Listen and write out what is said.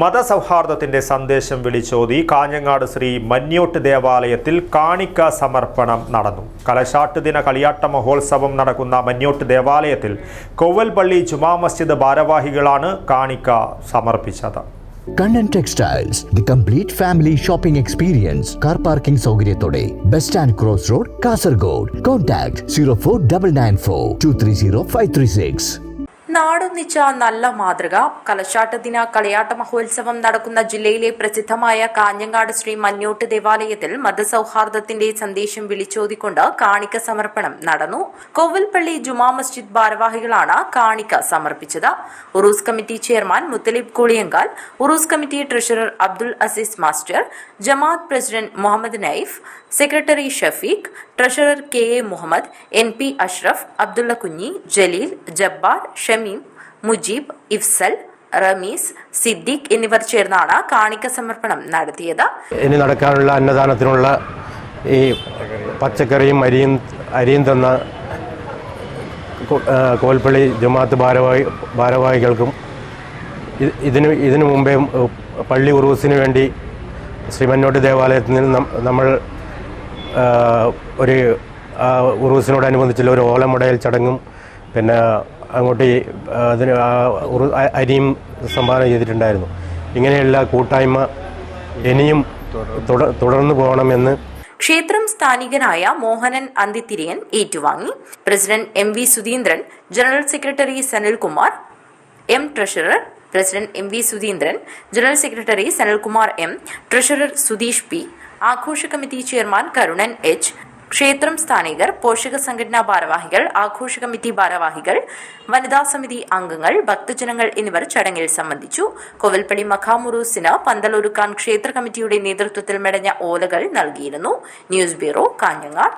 മതസൗഹാർദ്ദത്തിന്റെ സന്ദേശം വിളിച്ചോതി കാഞ്ഞങ്ങാട് ശ്രീ മന്യോട്ട് ദേവാലയത്തിൽ കാണിക്ക സമർപ്പണം നടന്നു. കലശാട്ട് ദിന കളിയാട്ട മഹോത്സവം നടക്കുന്ന മന്യോട്ട് ദേവാലയത്തിൽ കൊവൽപള്ളി ജുമാ മസ്ജിദ് ഭാരവാഹികളാണ് കാണിക്ക സമർപ്പിച്ചത്. Kannan textiles the complete family shopping experience car parking സൗകര്യത്തോടെ best and cross road Kasaragod. Contact zero four double nine four two three zero five three six. നാടൊന്നിച്ച നല്ല മാതൃക. കലശാട്ട ദിന കളിയാട്ട മഹോത്സവം നടക്കുന്ന ജില്ലയിലെ പ്രസിദ്ധമായ കാഞ്ഞങ്ങാട് ശ്രീ മഞ്ഞോട്ട് ദേവാലയത്തിൽ മതസൌഹാർദ്ദത്തിന്റെ സന്ദേശം വിളിച്ചോതിക്കൊണ്ട് കാണിക്ക സമർപ്പണം നടന്നു. കോവിൽപ്പള്ളി ജുമാ മസ്ജിദ് ഭാരവാഹികളാണ് കാണിക്ക സമർപ്പിച്ചത്. ഉറൂസ് committee chairman Muthalib Kuliyankal Uroos committee treasurer Abdul Aziz master Jamaat president Muhammad Naif secretary Shafeeq treasurer K A Muhammad N P Ashraf Abdulla Kunhi Jaleel Jabbar Shameem Mujeeb Ifsal Ramees Siddique എന്നിവർ ചേർന്നാണ് കാണിക്ക സമർപ്പണം നടത്തിയത്. ഇനി നടക്കാനുള്ള അന്നദാനത്തിനുള്ള ഈ പച്ചക്കറിയും അരിയും അരിയും തന്ന കോൽപ്പള്ളി ജമാഅത്ത് ഭാരവാഹി ഭാരവാഹികൾക്കും ഇതിന് ഇതിനു മുമ്പേ പള്ളി ഉറൂസിന് വേണ്ടി ശ്രീമന്നോട്ട് ദേവാലയത്തിൽ നിന്ന് നമ്മൾ ഒരു ഉറൂസിനോടനുബന്ധിച്ചുള്ള ഒരു ഓലമുടയൽ ചടങ്ങും പിന്നെ അങ്ങോട്ട് അതിന് അരിയും സംഭാവന ചെയ്തിട്ടുണ്ടായിരുന്നു. ഇങ്ങനെയുള്ള കൂട്ടായ്മ ഇനിയും തുട- തുടർന്നു പോകണമെന്ന് ക്ഷേത്രം സ്ഥാനികനായ മോഹനൻ അന്തിത്തിരിയൻ ഏറ്റുവാങ്ങി. President M V Sudheendran general secretary Sanilkumar M treasurer president M V Sudheendran general secretary Sanilkumar M treasurer Sudheesh P ആഘോഷ കമ്മിറ്റി ചെയർമാൻ കരുണൻ എച്ച് ക്ഷേത്രം സ്ഥാനികർ പോഷക സംഘടനാ ഭാരവാഹികൾ ആഘോഷ കമ്മിറ്റി ഭാരവാഹികൾ വനിതാ സമിതി അംഗങ്ങൾ ഭക്തജനങ്ങൾ എന്നിവർ ചടങ്ങിൽ സംബന്ധിച്ചു. കോവൽപ്പള്ളി മഖാമുറൂസിന് പന്തലൊരുക്കാൻ ക്ഷേത്ര കമ്മിറ്റിയുടെ നേതൃത്വത്തിൽ മെടഞ്ഞ ഓലകൾ നൽകിയിരുന്നു. News bureau Kanhangad.